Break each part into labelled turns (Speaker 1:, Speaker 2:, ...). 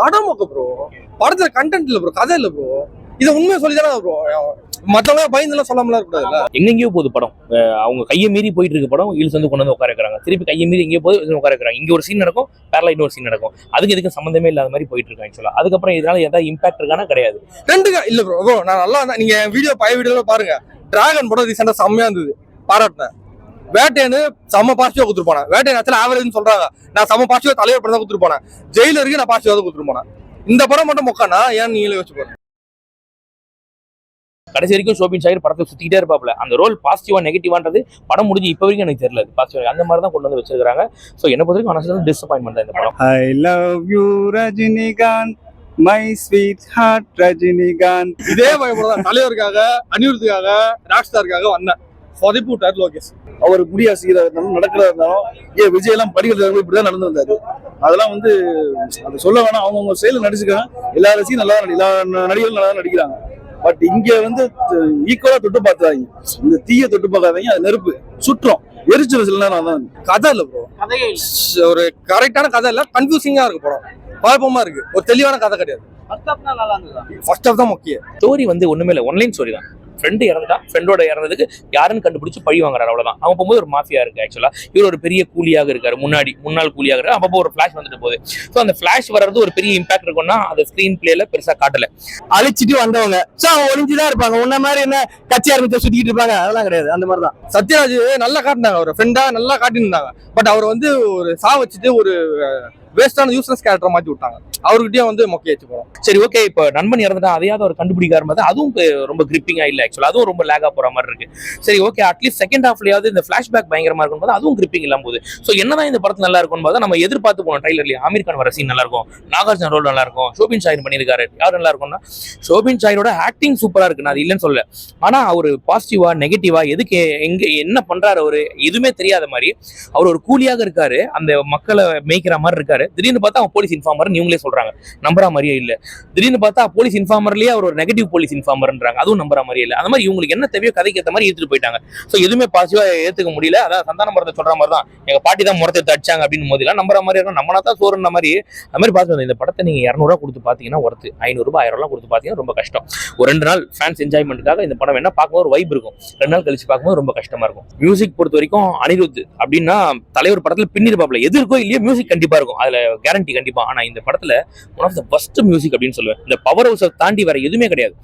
Speaker 1: படம் மொக்க ப்ரோ படத்துல கண்டென்ட் இல்ல ப்ரோ கதை இல்ல ப்ரோ இதை உண்மையை சொல்லி தானே ப்ரோ மத்தவங்க பயந்துலாம் சொல்லாமலாம் இருக்கக்கூடாதுல்ல
Speaker 2: எங்கெங்கேயோ போகுது படம். அவங்க கையை மீறி போயிட்டு இருக்க படம் இழுத்து வந்து கொண்டு வந்து உட்கார வைக்கிறாங்க. திருப்பி கையை மீறி எங்கேயோ போய் இழுத்து உட்கார வைக்கிறாங்க. இங்க ஒரு சீன் நடக்கும் பேரலா இன்னொரு சீன் நடக்கும். அதுக்கு இதுக்கு சம்மந்தமே இல்லாத மாதிரி போயிட்டு இருக்கு ஆக்சுவலா அதுக்கப்புறம் இதனால ஏதாவது இம்பாக்ட் இருக்கானா கிடையாது.
Speaker 1: ரெண்டுங்க இல்ல ப்ரோ நான் நல்லா. நீங்க வீடியோ பழைய வீடியோல பாருங்க. டிராகன் படம் ரீசெண்டா செம்மையா இருந்தது. பாராட்டினேன். வேட்டையனு செம்ம பாசிட்டிவா கொடுத்துட்டு போனேன். வேட்டையன் ஆக்சுவலா ஆவரேஜ்னு சொல்றாங்க. நான் செம்ம பாசிட்டிவா தலைவர் படம் தான் கொடுத்துட்டு போனேன். ஜெயிலருக்கு நான் பாசிட்டிவா தான் கொடுத்துட்டு போனேன். இந்த படம் மட்டும் மொக்கானா ஏன் நீங்களே யோசிச்சு பாருங்க.
Speaker 2: கடைசி வரைக்கும் ஷோபின் ஷாயர் படத்தை சுத்திக்கிட்டே இருப்பாப்ல அந்த ரோல் பாசிட்டிவா நெகட்டிவான்றது படம் முடிஞ்சு இப்போ வரைக்கும் எனக்கு தெரியல. பாசிட்டிவ் அந்த மாதிரி தான் கொண்டு வந்து வச்சிருக்காங்க ஸோ என்ன பொறுத்த வரைக்கும் மனசுல டிசப்பாயின்மெண்ட் தான் இந்த படம்.
Speaker 3: I love you, Rajinikanth, my sweetheart Rajinikanth.
Speaker 1: இதே பயப்படம் தான் தலைவருக்காக அனிருத்துக்காக ராக்ஸ்டாருக்காக வந்தேன். சொதப்பி விட்டாரு லோகேஷ்.
Speaker 4: அவர் முடியாசிக்கிறதா இருந்தாலும் நடக்கிறதா இருந்தாலும் ஏன் விஜய் எல்லாம் படிக்கிறது இப்படிதான் நடந்து வந்தாரு. அதெல்லாம் வந்து அது சொல்ல வேணாம். அவங்கவுங்க செயல் நடிச்சுக்காங்க எல்லா ரசியும் நல்லா நடி- எல்லா நடிகர்களும் நல்லா தான் நடிக்கிறாங்க. பட் இங்க வந்து ஈக்குவலா தொட்டு பார்த்தாங்க இந்த தீய தொட்டு பார்க்காதீங்க. அது நெருப்பு. சுற்றம். எரிச்சல் சில நேரம் அதான்
Speaker 1: கதை இல்ல ப்ரோ ஒரு கரெக்டான கதை இல்ல. கன்ஃபியூசிங்கா இருக்கு படம் குழப்பமா இருக்கு. ஒரு தெளிவான கதை கிடையாது. ஃபர்ஸ்ட் ஆஃப் தான் முக்கியம்.
Speaker 2: ஸ்டோரி வந்து ஒண்ணுமே இல்லை. ஒன்லைன் ஸ்டோரி தான். ஃப்ரெண்டு இறந்துட்டான் ஃப்ரெண்டோட இறந்ததுக்கு யாருன்னு கண்டுபிடிச்சு பழி வாங்குறாரு அவ்வளோதான் அவன் போகும்போது ஒரு மாஃபியா இருக்கு ஆக்சுவலா இவர் ஒரு பெரிய கூலியாக இருக்காரு முன்னாடி முன்னாள் கூலியாக இருக்காரு. அப்பப்போ ஒரு ஃபிளாஷ் வந்துட்டு போகுது. ஸோ அந்த ஃபிளாஷ் வர்றது ஒரு பெரிய இம்பாக்ட் இருக்கும்னா அது ஸ்கிரீன் பிளேல பெருசா காட்டல.
Speaker 5: அழிச்சிட்டு வந்தவங்க. ஸோ அவங்க ஒளிஞ்சுதான் இருப்பாங்க. உன்ன மாதிரி என்ன கட்சி ஆரம்பிச்சு சுத்திக்கிட்டு இருப்பாங்க? அதெல்லாம் கிடையாது. அந்த மாதிரி தான்
Speaker 1: சத்யராஜ் நல்லா காட்டினாங்க. அவர் ஃப்ரெண்டா நல்லா காட்டியிருந்தாங்க. பட் அவர் வந்து ஒரு சா வச்சுட்டு ஒரு வேஸ்டான யூஸ்லெஸ் கேரக்டர் மாற்றி விட்டாங்க. அவர்கிட்டயே வந்து மொக்கையாச்சு போறோம்.
Speaker 2: சரி ஓகே இப்போ நண்பன் இறந்துட்டா அதையாவது அவர் கண்டுபிடிக்காம இருந்தா அதுவும் ரொம்ப கிரிப்பிங்கா இல்லை ஆக்சுவலா அதுவும் ரொம்ப லேகா போற மாதிரி இருக்கு. சரி ஓகே அட்லீஸ்ட் செகண்ட் ஹாஃப்லயாவது இந்த ஃபிளாஷ்பேக் பயங்கரமா இருக்கும் போது அதுவும் கிரிப்பிங் இல்லாம போது ஸோ என்னதான் இந்த படத்துல நல்லா இருக்கும் போது நம்ம எதிர்பார்த்து போனோம் ட்ரைலர்லயே ஆமீர் கான் வர சீன் நல்லா இருக்கும். நாகார்ஜுன ரோல் நல்லா இருக்கும். ஷோபின் ஷாயின் பண்ணியிருக்காரு. யார் நல்லா இருக்கும்னா? ஷோபின் ஷாயினோட ஆக்டிங் சூப்பரா இருக்கு. நான் அது இல்லைன்னு சொல்லல. ஆனா அவர் பாசிட்டிவா நெகட்டிவா எதுக்கு எங்க என்ன பண்றாரு அவரு எதுவுமே தெரியாத மாதிரி அவர் ஒரு கூலியாக இருக்காரு. அந்த மக்களை மேய்க்கிற மாதிரி இருக்காரு. திடீர்னு பார்த்தா அவன் போலீஸ் இன்ஃபார்மர் இவங்களே சொல்றாங்க. நம்புற மாதிரியே இல்ல. திடீர்னு பார்த்தா போலீஸ் இன்ஃபார்மர்லயே அவர் ஒரு நெகட்டிவ் போலீஸ் இன்ஃபார்மர்ன்றாங்க அதுவும் நம்புற மாதிரியே இல்ல. அந்த மாதிரி இவங்களுக்கு என்ன தேவையோ கதைக்கு ஏற்ற மாதிரி ஏத்துட்டு போயிட்டாங்க. சோ எதுவுமே பாசிட்டிவா ஏத்துக்க முடியல. அதான் சந்தான மரத்தை சொல்ற மாதிரி தான் எங்க பாட்டி தான் முரத்தை தடிச்சாங்க அப்படின்னு போதில நம்புற மாதிரி இருக்கும் நம்மனா தான் சோறுன மாதிரி. அது மாதிரி பார்த்து இந்த படத்தை நீங்க இரநூறுவா கொடுத்து பாத்தீங்கன்னா ஒருத்து ஐநூறுபா ஆயிரம் ரூபாய் கொடுத்து பாத்தீங்கன்னா ரொம்ப கஷ்டம். ஒரு ரெண்டு நாள் ஃபேன்ஸ் என்ஜாய்மெண்ட்டுக்காக இந்த படம் வேணா பார்க்கும்போது ஒரு வைப் இருக்கும். ரெண்டு நாள் கழிச்சு பார்க்கும்போது ரொம்ப கஷ்டமா இருக்கும். மியூசிக் பொறுத்த வரைக்கும் அனிருத் அப்படின்னா தலைவர் படத்துல பின்னிருப்பாப்ல எது இருக்கோ இல்லையோ மியூசிக் கண்டிப்பா இருக்கும். அதுல கேரண்டி கண்டிப்பா. ஆனா இந்த படத்துல one of the first music அப்படின்னு சொல்லுவேன். இந்த பவர் ஹவுஸை தாண்டி வேற எதுவுமே கிடையாது.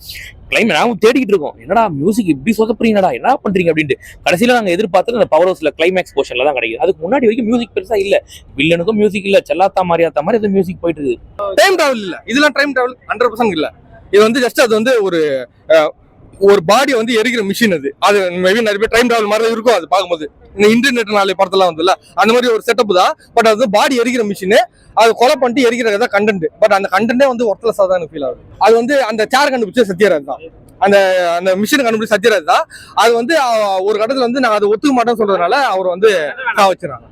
Speaker 2: கிளைம் நாங்கள் தேடிக்கிட்டு இருக்கோம். என்னடா மியூசிக் இப்படி சொதப்புறீங்கடா? என்ன பண்றீங்க அப்படின்ட்டு. கடைசியில நாங்க எதிர்பார்த்து அந்த பவர் ஹவுஸ்ல கிளைமேக்ஸ் போர்ஷனில் தான் கிடைக்குது. அதுக்கு முன்னாடி வரைக்கும் மியூசிக் பெருசா இல்ல. வில்லனுக்கும் மியூசிக் இல்லை. செல்லாத்தா மாதிரியாத்தா மாதிரி எதுவும் மியூசிக் போயிட்டு இருக்கு
Speaker 1: டைம் டிராவல் இல்ல. இதெல்லாம் டைம் டிராவல் ஹண்ட்ரட் பர்சன்ட் இல்ல. இது வந்து ஜஸ்ட் அது வந்து ஒரு ஒரு பாடி வந்து எரிக்கிற மிஷின் அது. அது மேபி நிறைய பேர் டைம் டிராவல் மாதிரி இருக்கும் அது பார்க்கும்போது. இந்த இன்டர்நெட் நாளை படத்தெல்லாம் வந்துல்ல அந்த மாதிரி ஒரு செட்டப் தான். பட் அது பாடி எரிக்கிற மிஷின் அது கொலை பண்ணிட்டு எரிக்கிறது தான் கண்டென்ட் பட் அந்த கண்டென்ட்டே வந்து ஒர்த்லெஸ்ஸாக தான் எனக்கு ஃபீல் ஆகுது. அது வந்து அந்த சேர் கண்டுபிடிச்ச சத்யராஜ் தான். அந்த அந்த மிஷின் கண்டுபிடிச்ச சத்யராஜ் தான். அது வந்து ஒரு கட்டத்தில் வந்து நான் அதை ஒத்துக்க மாட்டேன்னு சொல்றதுனால அவர் வந்து நான் வச்சிடறாங்க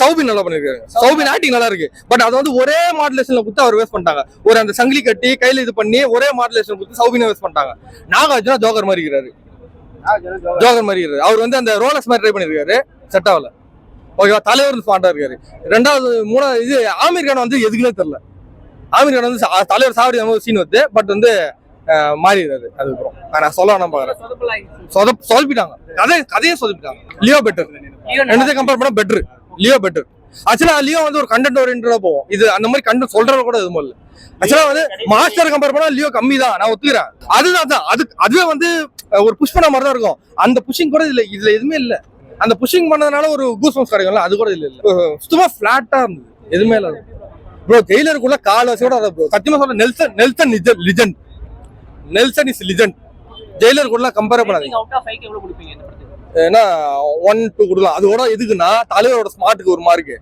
Speaker 1: சௌபின் நல்லா பண்ணிருக்காரு. சௌபின். ஆக்டிங் நல்லா இருக்கு. பட் அது வந்து ஒரே மாடுலேஷன்ல கொடுத்து அவர் வேஸ்ட் பண்ணிட்டாங்க. ஒரு அந்த சங்கிலி கட்டி கையில இது பண்ணி ஒரே மாடுலேஷன் கொடுத்து சௌபினை வேஸ்ட் பண்ணிட்டாங்க. நாகார்ஜுனா ஜோக்கர் மாதிரி இருக்கிறாரு. ஜோக்கர். மாதிரி இருக்காரு அவர் வந்து அந்த ரோலக்ஸ் மாதிரி ட்ரை பண்ணிருக்காரு. செட் ஆகல. ஓகேவா தலைவர் ஸ்மார்ட்டா இருக்காரு. ரெண்டாவது மூணாவது இது ஆமீர் கான் வந்து எதுக்குன்னே தெரியல. ஆமீர் கான் வந்து தலைவர் சாவடி ஒரு சீன் வருது. பட் வந்து மாறிடுறாரு. அதுக்கப்புறம். நான் சொல்ல வேணாம் பாக்குறேன். சொதப் சொதப்பிட்டாங்க. கதை கதையே சொதப்பிட்டாங்க. லியோ பெட்டர். ரெண்டுத்தையும் கம்பேர் பண்ணா பெட்டர் லியோ பெட்டர் ஆக்சுவலா லியோ வந்து ஒரு கண்டென்ட் ஓரியன்டா போவோம். இது அந்த மாதிரி கண்டென்ட் சொல்றது கூட எதுவும் இல்லை. ஆக்சுவலா வந்து மாஸ்டர் கம்பேர் பண்ணா லியோ கம்மி தான். நான் ஒத்துக்கிறேன். அதுதான் அதான். அது அதுவே வந்து ஒரு புஷ் பண்ண மாதிரி தான் இருக்கும். அந்த புஷிங் கூட இல்ல இதுல எதுவுமே இல்ல. அந்த புஷிங் பண்ணதுனால ஒரு கூஸ் பம்ப்ஸ் கிடைக்கும்ல அது கூட இல்ல. இல்ல சுத்தமா பிளாட்டா இருந்தது. எதுவுமே இல்ல. ப்ரோ ஜெயிலருக்குள்ள கால் வசதியோட அதை ப்ரோ சத்தியமா சொல்ற Nelson Nelson legend Nelson is legend ஜெயிலருக்குள்ள compare பண்ணாதீங்க. ஏன்னா ஒன் டூ கொடுக்கலாம். அதோட எதுக்குன்னா தலைவரோட ஸ்மார்ட்டுக்கு ஒரு மார்க்கு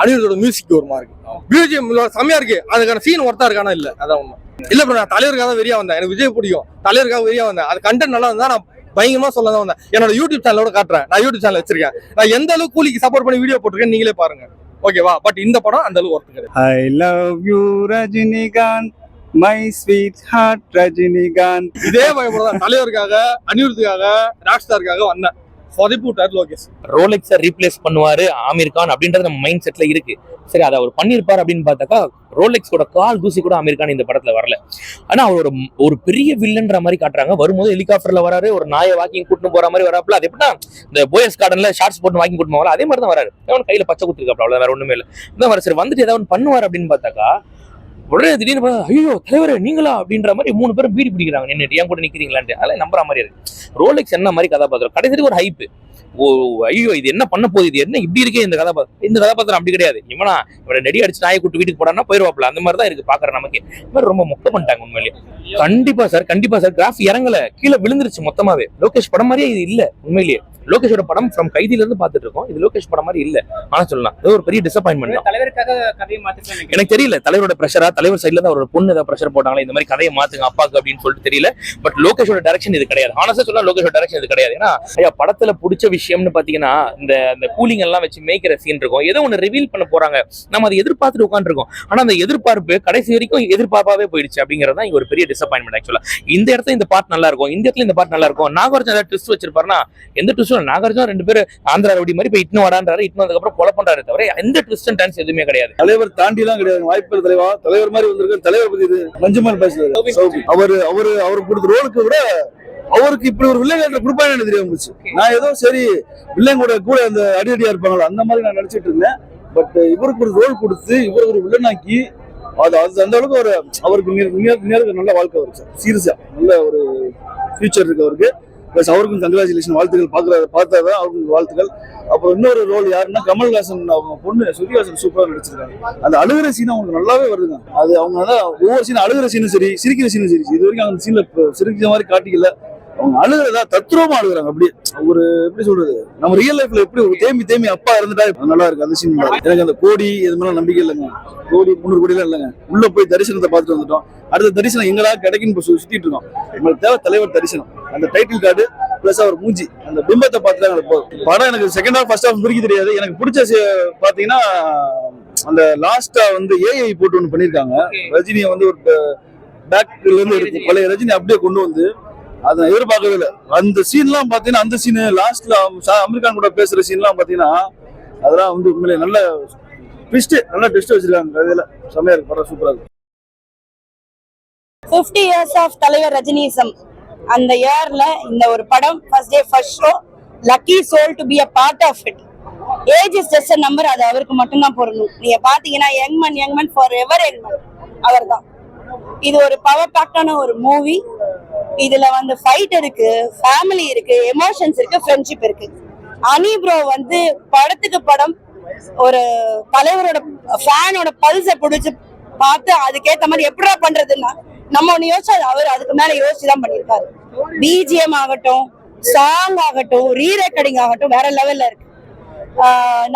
Speaker 1: அனிருத்தோட மியூசிக் ஒரு மார்க் பிஜிஎம் செம்மையா இருக்கு. அதுக்கான சீன் ஒருத்தா இருக்கானா? இல்ல. அதான் ஒண்ணு இல்ல ப்ரோ நான் தலைவருக்காக தான் வெறியா வந்தேன். எனக்கு விஜய் பிடிக்கும். தலைவருக்காக வெறியா வந்தேன். அது கண்டென்ட் நல்லா இருந்தா நான் பயங்கரமா சொல்ல தான் வந்தேன். என்னோட யூடியூப் சேனலோட காட்டுறேன். நான் யூடியூப் சேனல் வச்சிருக்கேன். நான் எந்த அளவுக்கு கூலிக்கு சப்போர்ட் பண்ணி வீடியோ போட்டிருக்கேன் நீங்களே பாருங்க. ஓகேவா பட் இந்த படம் அந்த அளவுக்கு ஒர்த்து கிடையாது.
Speaker 3: Love you Rajinikanth. My sweet sweetheart Rajinikanth.
Speaker 1: இதே பயப்பட தான் தலைவருக்காக அனிருத்துக்காக ராக்ஸ்டாருக்காக வந்தேன். சொதப்பி விட்டாரு லோகேஷ்.
Speaker 2: ரோலெக்ஸை ரீப்ளேஸ் பண்ணுவாரு ஆமீர் கான் அப்படின்றது நம்ம மைண்ட் செட்ல இருக்கு. சரி அதை அவர் பண்ணியிருப்பார் அப்படின்னு பார்த்தாக்கா ரோலெக்ஸோட கால் தூசி கூட அமெரிக்கான இந்த படத்துல வரல. ஆனா அவர் ம்- ஒரு பெரிய வில்லன்ற மாதிரி காட்டுறாங்க. வரும்போது ஹெலிகாப்டர்ல வராரு ஒரு நாயை வாக்கிங் கூட்டிட்டு போற மாதிரி வராப்புல அது எப்படின்னா இந்த போயஸ் கார்டன்ல ஷார்ட்ஸ் போட்டு வாக்கிங் கூட்டு போவாங்க அதே மாதிரி தான் வராரு. அவன் கையில பச்சை குத்துருக்காப்ல அவ்வளவு வேற ஒண்ணுமே இல்லை. இந்த வர சரி வந்துட்டு ஏதாவது பண்ணுவார் அப்படின்னு பார்த்தாக்கா உடனே திடீர்னு ஐயோ தலைவர் நீங்களா? அப்படின்ற மாதிரி மூணு பேரும் பீடி பிடிக்கிறாங்க. நின்றுட்டு ஏன் கூட நிற்கிறீங்களான்ட்டு அதெல்லாம் நம்புற மாதிரி இருக்கு. ரோலெக்ஸ் என்ன மாதிரி கதாபாத்திரம்? கடைசிக்கு ஒரு ஹைப்பு ஓ ஐயோ இது என்ன பண்ண போகுது? இது என்ன இப்படி இருக்கே இந்த கதாபாத்திரம் இந்த கதாபாத்திரம் அப்படி கிடையாது. இவனா இவனை நெடி அடிச்சு நாயை கூட்டு வீட்டுக்கு போடான்னா போயிருவாப்ல அந்த மாதிரி தான் இருக்கு பாக்குற நமக்கு. இந்த மாதிரி ரொம்ப மொக்க பண்ணிட்டாங்க உண்மையிலேயே. கண்டிப்பா சார் கண்டிப்பா சார் கிராஃப் இறங்கல. கீழே விழுந்துருச்சு மொத்தமாவே. லோகேஷ் படம் மாதிரியே இது இல்ல உண்மையிலேயே. லோகேஷோட படம் ஃப்ரம் கைதில இருந்து பாத்துட்டு இருக்கோம். இது லோகேஷ் படம் மாதிரி இல்ல. ஆனா சொல்லலாம். இது ஒரு பெரிய டிசப்பாயின்மெண்ட் எனக்கு தெரியல. தலைவரோட பிரஷரா தலைவர் சைடுல தான் அவரோட பொண்ணு ஏதாவது பிரஷர் போட்டாங்களா? இந்த மாதிரி கதையை மாத்துங்க அப்பாக்கு அப்படின்னு சொல்லிட்டு தெரியல. பட் லோகேஷோட டைரக்ஷன் இது கிடையாது. ஆனஸ்டா சொன்னா லோகேஷோட டைரக்ஷன் இது கிடையாது. ஏன்னா ஐயா படத்துல பிடிச்ச விஷயம்னு பாத்தீங்கன்னா இந்த கூலிங் எல்லாம் வச்சு மேய்க்கிற சீன் இருக்கும். ஏதோ ஒன்னு ரிவீல் பண்ண போறாங்க. நம்ம அதை எதிர்பார்த்துட்டு உட்காந்துருக்கோம் ஆனா அந்த எதிர்பார்ப்பு கடைசி வரைக்கும் எதிர்பார்ப்பாவே போயிடுச்சு அப்படிங்கிறது இங்க ஒரு பெரிய டிசப்பாயின்மெண்ட் ஆக்சுவலா இந்த இடத்துல இந்த பார்ட் நல்லா இருக்கும். இந்த இடத்துல இந்த பார்ட் நல்லா இருக்கும். நாகார்ஜுன ஏதாவது ட்விஸ்ட் வச்சிருப்பாருன்னா எந்த ட்விஸ்டும் நாகார்ஜுனா ரெண்டு பேரும் ஆந்திரா ரவுடி மாதிரி போய் இட்னு வரான்றாரு இட்னு அதுக்கப்புறம் கொலை பண்றாரு தவிர எந்த ட்விஸ்ட் அண்ட் டர்ன்ஸ் எதுவுமே கிடையாது.
Speaker 4: தலைவர் தாண்டி எல்லாம் கிடையாது. வாய்ப்பு தலைவா. தலைவர் மாதிரி வந்திருக்க தலைவர் பத்தி இது மஞ்சள் பேசுறாரு. அவரு அவரு அவருக்கு கொடுத்த ரோலுக்கு விட அவருக்கு இப்படி ஒரு வில்லேஜ் கொடுப்பாங்க எனக்கு தெரியாம போச்சு. நான் ஏதோ சரி வில்லன் கூட அந்த அடி அடியா இருப்பாங்களா அந்த மாதிரி நான் நினைச்சிட்டு இருந்தேன். பட் இவருக்கு ஒரு ரோல் கொடுத்து இவருக்கு ஒரு வில்லனாக்கி அது அது அந்த அளவுக்கு ஒரு அவருக்கு நல்ல வாழ்க்கை வருது சீரியஸா நல்ல ஒரு ஃபியூச்சர் இருக்கு அவருக்கு. ப்ளஸ் அவருக்கும் கங்க்ராச்சுலேஷன் வாழ்த்துக்கள் பார்க்குற பார்த்தா தான் அவருக்கு வாழ்த்துக்கள். அப்புறம் இன்னொரு ரோல் யாருன்னா கமல்ஹாசன் அவங்க பொண்ணு ஸ்ருதிஹாசன் சூப்பராக நடிச்சிருக்காங்க. அந்த அழுகிற சீன் அவங்களுக்கு நல்லாவே வருதுங்க. அது அவங்க தான் ஒவ்வொரு சீன் அழுகிற சீனும் சரி சிரிக்கிற சீனும் சரி. இது வரைக்கும் அந்த சீனில் சிரிக்கிற மாதிரி காட்டிக்கல. அவங்க அழுகிறதா தத்ரூபமா அழுகுறாங்க. அப்படியே ஒரு எப்படி சொல்றது? நம்ம ரியல் லைஃப்ல எப்படி ஒரு தேமி தேமி அப்பா இருந்துட்டா நல்லா இருக்கு. அந்த சீன் எனக்கு அந்த கோடி இது மேல நம்பிக்கை இல்லைங்க. கோடி முந்நூறு கோடி இல்லைங்க. உள்ள போய் தரிசனத்தை பார்த்துட்டு வந்துட்டோம். அடுத்த தரிசனம் எங்களா கிடைக்குன்னு சுத்திட்டு இருக்கோம். நம்மளுக்கு தேவை தலைவர் தரிசனம். அந்த டைட்டில் கார்டு பிளஸ் அவர் மூஞ்சி அந்த பிம்பத்தை பார்த்துட்டு எனக்கு போதும் படம் எனக்கு செகண்ட் ஹாஃப் ஃபர்ஸ்ட் ஹாஃப் பிரிக்க தெரியாது. எனக்கு பிடிச்ச சி- பாத்தீங்கன்னா அந்த லாஸ்டா வந்து ஏஐ போட்டு ஒன்று பண்ணியிருக்காங்க ரஜினியை வந்து ஒரு பேக்ல இருந்து எடுத்து பழைய ரஜினி அப்படியே கொண்டு வந்து அதை நான் எதிர்பார்க்கவே இல்லை. அந்த சீன்லாம் பாத்தீங்கன்னா அந்த சீன் லாஸ்ட்ல அமெரிக்கான் கூட பேசுற சீன்லாம் பாத்தீங்கன்னா அதெல்லாம் வந்து உண்மையிலே நல்ல ட்விஸ்ட் நல்ல ட்விஸ்ட் வச்சிருக்காங்க. கதையில செம்மையா இருக்கு படம் சூப்பரா இருக்கு.
Speaker 6: 50 இயர்ஸ் ஆஃப் தலைவர் ரஜினிசம். அந்த இயர்ல இந்த ஒரு படம் first day first show lucky soul to be a part of it age is just number அது அவருக்கு மட்டும்தான் பொருந்தும். நீங்க பாத்தீங்கன்னா young man young man forever young man அவர் தான் இது ஒரு பவர் பேக்டான ஒரு மூவி இதுல வந்து ஃபைட் இருக்கு ஃபேமிலி இருக்கு எமோஷன்ஸ் இருக்கு ஃப்ரெண்ட்ஷிப் இருக்கு. அனி ப்ரோ வந்து படத்துக்கு படம் ஒரு தலைவரோட ஃபேனோட பல்ஸை பிடிச்சி பார்த்து அதுக்கேற்ற மாதிரி எப்படிடா பண்றதுன்னா நம்ம ஒன்று யோசிச்சா அவர் அதுக்கு மேலே யோசிச்சு தான் பண்ணியிருக்காரு. பிஜிஎம் ஆகட்டும் சாங் ஆகட்டும் ரீ ரெக்கார்டிங் ஆகட்டும் வேற லெவல்ல இருக்கு.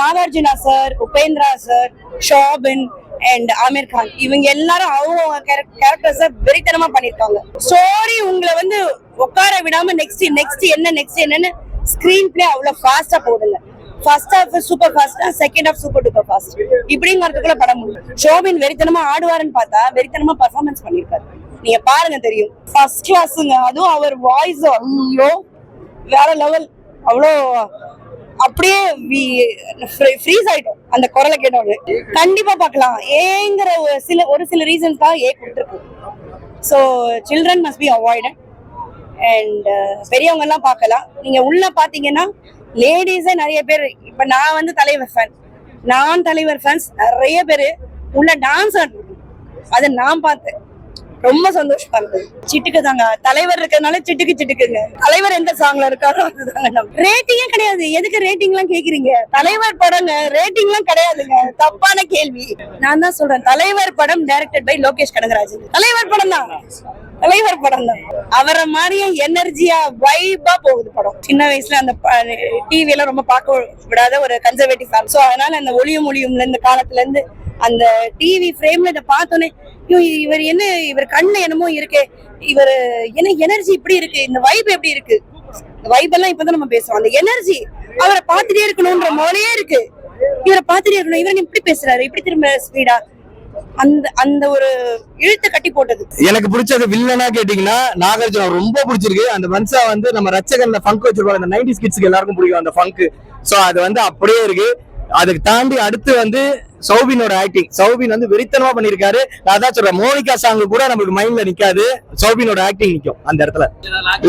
Speaker 6: Nagarjuna sir Upendra sir Soubin and Aamir Khan. இவங்க எல்லாரும் அவங்க கேரக்டர்ஸை வெறித்தனமா பண்ணிருக்காங்க. ஸ்டோரி உங்களை வந்து உட்கார விடாம நெக்ஸ்ட் நெக்ஸ்ட் என்ன நெக்ஸ்ட் என்னன்னு ஸ்கிரீன் பிளே அவ்வளவு ஃபாஸ்டா போகுதுங்க. ஃபர்ஸ்ட் ஹாஃப் சூப்பர் ஃபாஸ்டா second half super duper fast இப்படிங்கிறதுக்குள்ள படம் முடியும். ஷோபின் வெறித்தனமா ஆடுவாருன்னு பார்த்தா வெறித்தனமா பர்ஃபார்மன்ஸ் பண்ணிருக்காரு நீங்க பாருங்க தெரியும். ஃபர்ஸ்ட் கிளாஸுங்க அதுவும் அவர் வாய்ஸ் ஐயோ வேற லெவல் அவ்வளோ அப்படியே ஃப்ரீஸ் ஆயிட்டோம். அந்த குரலை கேட்டோன்னு கண்டிப்பா பார்க்கலாம். ஏங்கிற ஒரு சில ஒரு சில ரீசன்ஸ்க்காக ஏ கொடுத்துருக்கு. So children must be avoided and பெரியவங்க எல்லாம் பார்க்கலாம். நீங்க உள்ள பாத்தீங்கன்னா லேடிஸே நிறைய பேர் இப்ப நான் வந்து தலைவர் ஃபேன் நான் தலைவர் ஃபேன்ஸ் நிறைய பேர் உள்ள டான்ஸ் ஆடுறது அதை நான் பார்த்தேன். ரொம்ப சந்தோஷமா இருந்தது. சிட்டுக்கு தாங்க தலைவர் இருக்கிறதுனால சிட்டுக்கு சிட்டுக்குங்க. தலைவர் எந்த சாங்ல இருக்காரோ அதுதாங்க ரேட்டிங்கே கிடையாது. எதுக்கு ரேட்டிங் எல்லாம் கேக்குறீங்க? தலைவர் படங்க ரேட்டிங் எல்லாம் கிடையாதுங்க. தப்பான கேள்வி. நான் தான் சொல்றேன். தலைவர் படம் டைரக்டட் பை லோகேஷ் கனகராஜன் தலைவர் படம் தான் தலைவர் படம் தான். அவரை மாதிரியே எனர்ஜியா வைபா போகுது படம். சின்ன வயசுல அந்த டிவி எல்லாம் ரொம்ப பார்க்க விடாத ஒரு கன்சர்வேட்டிவ் ஃபேம் சோ அதனால அந்த ஒளியும் ஒளியும்ல இந்த காலத்துல இருந்து அந்த டிவி ஃப்ரேம்ல இதை பார்த்தோன்னே ஐயோ, இவர் என்ன இவர் கண்ணு என்னமோ இருக்கே. இவர் என்ன எனர்ஜி இப்படி இருக்கு? இந்த வைப் எப்படி இருக்கு? இந்த வைப் எல்லாம் இப்பதான் நம்ம பேசுறோம். அந்த எனர்ஜி அவரை பார்த்துட்டே இருக்கணும்ன்ற மாதிரியே இருக்கு. இவரை பார்த்துட்டே இருக்கணும். இவர் இப்படி பேசுறாரு? இப்படி திரும்ப ஸ்பீடா அந்த அந்த ஒரு இழுத்து கட்டி போட்டது.
Speaker 5: எனக்கு பிடிச்சது வில்லனா கேட்டீங்கன்னா நாகார்ஜுனா ரொம்ப பிடிச்சிருக்கு. அந்த மன்சா வந்து நம்ம ரச்சகன்ல ஃபங்க் வச்சிருப்பாங்க. அந்த நைன்டி கிட்ஸ்க்கு எல்லாருக்கும் பிடிக்கும் அந்த ஃபங்க் சோ அது வந்து அப்படியே இருக்கு. அதுக்கு தாண்டி அடுத்து வந்து சௌபினோட ஆக்டிங் சௌபின் வந்து வெறித்தனமா பண்ணிருக்காரு நான் அதான் சொல்றேன் மோனிகா சாங் கூட நம்மளுக்கு மைண்ட்ல நிக்காது. சௌபினோட ஆக்டிங் நிக்கும் அந்த இடத்துல.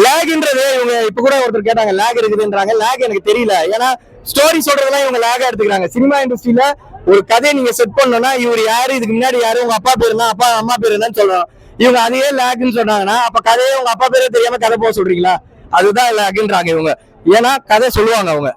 Speaker 5: லேக்ன்றது இவங்க இப்ப கூட ஒருத்தர் கேட்டாங்க லேக் இருக்குதுன்றாங்க. லேக் எனக்கு தெரியல. ஏன்னா ஸ்டோரி சொல்றதெல்லாம் இவங்க லேகா எடுத்துக்கிறாங்க. சினிமா இண்டஸ்ட்ரியில ஒரு கதையை நீங்க செட் பண்ணணும்னா இவர் யாரு? இதுக்கு முன்னாடி யாரு? உங்க அப்பா பேர் தான் அப்பா அம்மா பேர் என்னன்னு சொல்லணும். இவங்க அதையே லேக்குன்னு சொன்னாங்கன்னா அப்ப கதையே உங்க அப்பா பேரே தெரியாம கதை போக சொல்றீங்களா? அதுதான் லேக்குன்றாங்க இவங்க. ஏன்னா கதை சொல்லுவாங்க அவங்க.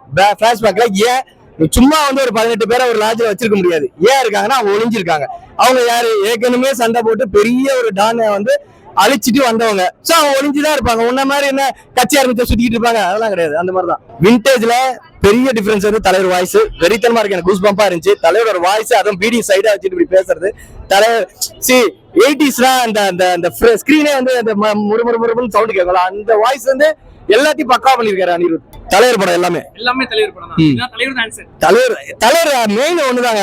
Speaker 5: பேக்ல ஏன் சும்மா வந்து ஒரு பதினெட்டு பேரை ஒரு லாட்ஜில் வச்சிருக்க முடியாது. ஏன் இருக்காங்கன்னா அவங்க ஒளிஞ்சிருக்காங்க. அவங்க யாரு? ஏற்கனவே சண்டை போட்டு பெரிய ஒரு டானை வந்து அழிச்சிட்டு வந்தவங்க. சோ அவங்க ஒளிஞ்சுதான் இருப்பாங்க. உன்ன மாதிரி என்ன கட்சி ஆரம்பிச்சு சுத்திக்கிட்டு இருப்பாங்க? அதெல்லாம் கிடையாது. அந்த மாதிரி தான் விண்டேஜ்ல பெரிய டிஃபரன்ஸ் வந்து தலைவர் வாய்ஸ் வெறித்தனமா இருக்கு. எனக்கு கூஸ் பம்பா இருந்துச்சு. தலைவரோட வாய்ஸ் அதுவும் பிடி சைடா வச்சுட்டு இப்படி பேசுறது. தலைவர் சி எயிட்டிஸ்லாம் அந்த அந்த அந்த ஸ்கிரீனே வந்து அந்த முறுமுறு முறுமுறுன்னு சவுண்ட் கேட்கலாம் அந்த வாய்ஸ் வந்து எல்லாத்தையும் பக்கா பண்ணிருக்காரு அனிருத். தலைவர் படம் எல்லாமே.
Speaker 2: எல்லாமே தலைவர் படம் தலைவர்
Speaker 5: தலைவர் மெயின் ஒண்ணுதாங்க.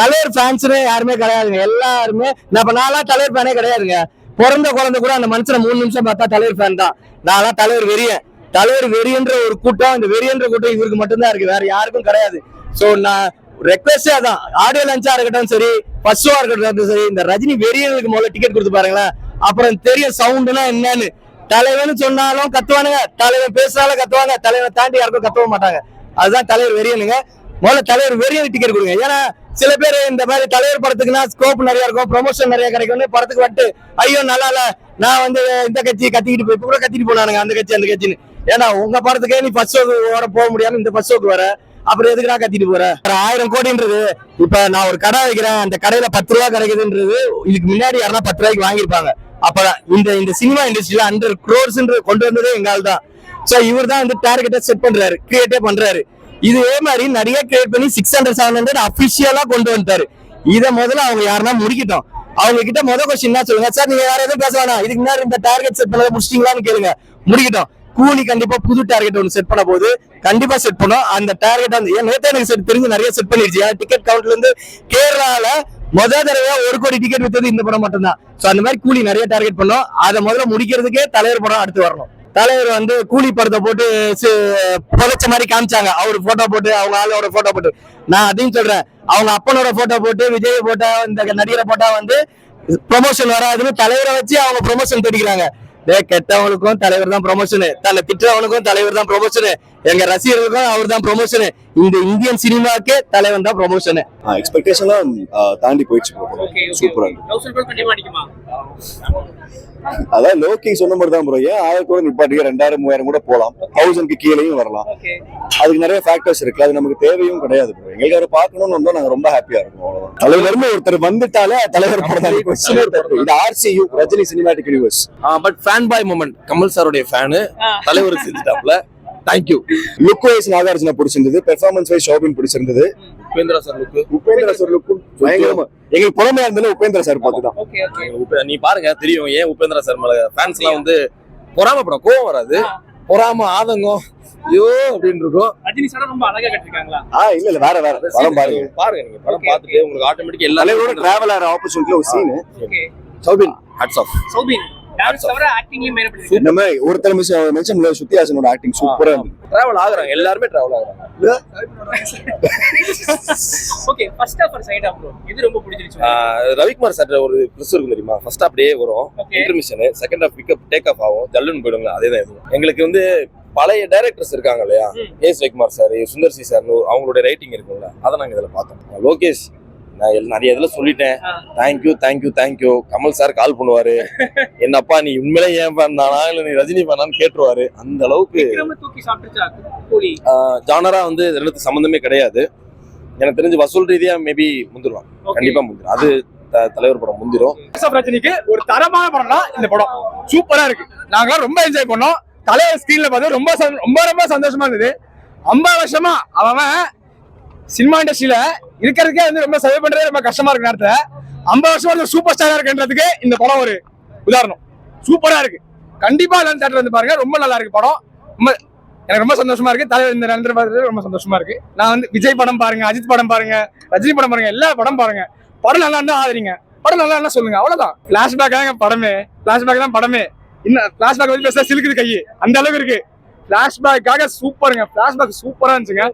Speaker 5: தலைவர் ஃபேன்ஸ்னு யாருமே கிடையாதுங்க. எல்லாருமே நான் இப்ப நான்லாம் தலைவர் ஃபேனே கிடையாதுங்க. பிறந்த குழந்தை கூட அந்த மனுஷனை மூணு நிமிஷம் பார்த்தா தலைவர் ஃபேன் தான். நான்லாம் தலைவர் வெறியன். தலைவர் வெறியன்ற ஒரு கூட்டம் இந்த வெறியன்ற கூட்டம் இவருக்கு மட்டும்தான் இருக்கு. வேற யாருக்கும் கிடையாது. ஸோ நான் ரெக்வஸ்டே அதான். ஆடியோ லஞ்சா இருக்கட்டும் சரி ஃபர்ஸ்ட் ஷோவா இருக்கட்டும் சரி இந்த ரஜினி வெறியனுக்கு முதல்ல டிக்கெட் கொடுத்து பாருங்களேன். அப்புறம் தெரியும் சவுண்டுனா என்னன்னு. தலைவன் சொன்னாலும் கத்துவானுங்க. தலைவன் பேசினாலும் கத்துவாங்க. தலைவனை தாண்டி யாருக்கும் கத்தவும் மாட்டாங்க. அதுதான் தலைவர் வெறியனுங்க. முதல்ல தலைவர் வெறியன் டிக்கெட் கொடுங்க. ஏன்னா சில பேர் இந்த மாதிரி தலைவர் படத்துக்குன்னா ஸ்கோப் நிறைய இருக்கும் ப்ரொமோஷன் நிறைய கிடைக்கும்னு படத்துக்கு வந்துட்டு ஐயோ நல்லா இல்ல நான் வந்து இந்த கட்சி கத்திக்கிட்டு போய் கூட கத்திட்டு போனானுங்க அந்த கட்சி அந்த கட்சின்னு. ஏன்னா உங்க படத்துக்கே நீ ஃபர்ஸ்ட் ஷோக்கு ஓட போக முடியாம இந்த ஃபர்ஸ்ட் ஷோக்கு வர. அப்புறம் எதுக்கு நான் கத்திட்டு போறேன்? ஆயிரம் கோடின்றது இப்ப நான் ஒரு கடை வைக்கிறேன் அந்த கடையில பத்து ரூபா கிடைக்குதுன்றது இதுக்கு முன்னாடி யாருன்னா பத்து ரூபாய்க்கு வாங்கியிருப்பாங்க. அப்பதான் இந்த இந்த சினிமா இண்டஸ்ட்ரியில ஹண்ட்ரட் குரோர்ஸ் கொண்டு வந்ததே எங்கால் தான் சோ இவர் தான் வந்து டார்கெட்டை செட் பண்றாரு கிரியேட்டே பண்றாரு. இதே மாதிரி நிறைய கிரியேட் பண்ணி சிக்ஸ் ஹண்ட்ரட் செவன் ஹண்ட்ரட் அபிஷியலா கொண்டு வந்துட்டாரு. இதை முதல்ல அவங்க யாருன்னா முடிக்கட்டும் அவங்க கிட்ட முதல் கொஸ்டின் என்ன சொல்லுங்க? சார் நீங்க வேற எதுவும் பேச வேணாம். இதுக்கு முன்னாடி இந்த டார்கெட் செட் பண்ணதை முடிச்சிட்டீங்களான்னு கேளுங்க. முடிக்கட்டும் கூலி கண்டிப்பா புது டார்கெட் ஒன்று செட் பண்ண போது கண்டிப்பா செட் பண்ணும். அந்த டார்கெட் வந்து ஏன் நேத்தே எனக்கு செட் தெரிஞ்சு நிறைய செட் பண்ணிருச்சு டிக்கெட் கவுண்ட்ல இருந்து கேரளால முதல் தடவையா ஒரு கோடி டிக்கெட் வித்தது இந்த படம் மட்டும்தான். சோ அந்த மாதிரி கூலி நிறைய டார்கெட் பண்ணோம். அதை முதல்ல முடிக்கிறதுக்கே தலைவர் படம் அடுத்து வரணும். தலைவர் வந்து கூலி படத்தை போட்டு புதைச்ச மாதிரி காமிச்சாங்க. அவர் போட்டோ போட்டு அவங்க ஆளோட போட்டோ போட்டு. நான் அதையும் சொல்றேன். அவங்க அப்பனோட போட்டோ போட்டு விஜய் போட்டா இந்த நடிகரை போட்டா வந்து ப்ரொமோஷன் வராதுன்னு தலைவரை வச்சு அவங்க ப்ரொமோஷன் தேடிக்கிறாங்க. டே கெட்டவனுக்கும் தலைவர் தான் ப்ரொமோஷனு தன்னை திட்டுறவனுக்கும் தலைவர் தான் ப்ரொமோஷனு எங்க ரசிகர்களுக்கும் அவர் தான் ப்ரொமோஷனு இந்த இந்தியன் சினிமாக்கே தலைவன் தான் ப்ரொமோஷனு
Speaker 7: எக்ஸ்பெக்டேஷன்லாம் தாண்டி போயிடுச்சு சூப்பரா இருக்கு.
Speaker 2: தௌசண்ட் ரோல் கண்டிப்பா அடிக்குமா?
Speaker 7: அதான் லோக்கிங் சொன்ன மாதிரி தான் ப்ரோ ஏன் ஆயிரம் கூட நிப்பாட்டிக்க ரெண்டாயிரம் மூவாயிரம் கூட போலாம் தௌசண்ட்க்கு கீழேயும் வரலாம். அதுக்கு நிறைய ஃபேக்டர்ஸ் இருக்கு. அது நமக்கு தேவையும் கிடையாது ப்ரோ எங்களுக்கு அவரை பார்க்கணும்னு வந்தா நாங்க ரொம்ப ஹாப்பியா இருக்கோம் அவ்வளவுதான். தலைவர் இருந்து ஒருத்தர் வந்துட்டாலே தலைவர் படம் இது RCU Rajini cinematic universe
Speaker 8: but fan boy moment Kamal சாருடைய ஃபேனு தலைவருக்கு செஞ்சுட்டாப்ல. Thank you
Speaker 7: look wise Nagarjuna பிடிச்சிருந்தது. பெர்ஃபார்மன்ஸ் வைஸ் ஷோபின் பிடிச்சிருந்தது.
Speaker 8: Upendra sir look
Speaker 7: Upendra sir லுக்கும் பயங்கரமா. எங்களுக்கு புறமையா இருந்தாலும் உபேந்திரா சார் பார்த்து தான்.
Speaker 2: ஓகே ஓகே
Speaker 8: நீ பாருங்க தெரியும் ஏன் உபேந்திரா சார் மேல ஃபேன்ஸ் எல்லாம் வந்து பொறாமப்படும் கோவம் வராது. பொறாம ஆதங்கம் ஐயோ அப்படின்னு இருக்கும்.
Speaker 2: ரஜினி சார் ரொம்ப அழகா கட்டிருக்காங்களா?
Speaker 7: ஆ இல்ல இல்ல வேற வேற. படம் பாருங்க.
Speaker 8: பாருங்க நீங்க படம் பார்த்துட்டு உங்களுக்கு ஆட்டோமேட்டிக் எல்லா
Speaker 7: தலைவரோட டிராவல் ஆகிற ஆப்பர்ச்சுனிட்டில ஒரு scene Soubin
Speaker 8: hats off
Speaker 2: Soubin
Speaker 7: மாதிரி ஒருத்தர் மிஸ் மென்ஷன் பண்ணல சுத்தி ஹாசனோட ஆக்டிங் சூப்பரா இருந்தது
Speaker 8: டிராவல் ஆகுறாங்க எல்லாருமே டிராவல் ஆகுறாங்க.
Speaker 2: ஓகே ஃபர்ஸ்ட் ஹாஃப் ஒரு சைடு ப்ரோ இது ரொம்ப பிடிச்சிருச்சு
Speaker 8: ஆஹ் ரவிக்குமார் சார் ஒரு இருக்கும் தெரியுமா? ஃபர்ஸ்ட் அப்படியே வரும். Intermission second half pickup take off ஆகும். ஜல்லுன்னு போயிடுங்க அதே தான் எங்களுக்கு வந்து பழைய டைரக்டர்ஸ் இருக்காங்க இல்லையா. A. Ravikumar sir Sundar C sir அவங்களுடைய ரைட்டிங் இருக்கும்ல அதை நாங்க இதுல பார்த்தோம். லோகேஷ் நான் நிறைய இதுல சொல்லிட்டேன். Thank you thank you thank you Kamal sir call பண்ணுவாரு. என்னப்பா நீ உண்மையிலே ஏன் தானா? இல்ல நீ ரஜினி ஃபேனான்னு கேட்டுருவாரு. அந்த அளவுக்கு ஜானரா வந்து ரெண்டுத்துக்கு சம்மந்தமே கிடையாது. எனக்கு தெரிஞ்சு வசூல் ரீதியா மேபி முந்திருவான். கண்டிப்பா முந்திரும். அது தலைவர் படம் முந்திரும்.
Speaker 3: ரஜினிக்கு ஒரு தரமான படம்னா இந்த படம். சூப்பரா இருக்கு. நாங்களாம் ரொம்ப என்ஜாய் பண்ணோம். தலைவர் ஸ்கிரீன்ல பார்த்து ரொம்ப ரொம்ப ரொம்ப சந்தோஷமா இருந்தது. ஐம்பது வருஷமா அவன் சினிமா இண்டஸ்ட்ரியில இருக்கிறதுக்கே வந்து ரொம்ப சர்வே பண்றதே ரொம்ப கஷ்டமா இருக்கு நேரத்துல. ஐம்பது வருஷம் வந்து சூப்பர் ஸ்டாரா இருக்குன்றதுக்கு இந்த படம் ஒரு உதாரணம். சூப்பரா இருக்கு. கண்டிப்பா எல்லாரும் தேட்டர் வந்து பாருங்க ரொம்ப நல்லா இருக்கு படம். ரொம்ப எனக்கு ரொம்ப சந்தோஷமா இருக்கு. தலைவர் இந்த நன்றி பார்த்து ரொம்ப சந்தோஷமா இருக்கு. நான் வந்து விஜய் படம் பாருங்க அஜித் படம் பாருங்க ரஜினி படம் பாருங்க எல்லா படம் பாருங்க. படம் நல்லா இருந்தா ஆதரிங்க. படம் நல்லா இருந்தா சொல்லுங்க அவ்வளவுதான். பிளாஷ்பேக் தாங்க படமே. பிளாஷ்பேக் தான் படமே. இன்னும் பிளாஷ்பேக் வந்து பேச சிலுக்குது கை அந்த அளவுக்கு இருக்கு. பிளாஷ்பேக்காக சூப்பருங்க பிளாஷ்பேக் சூப்பரா இருந்துச்சுங்க.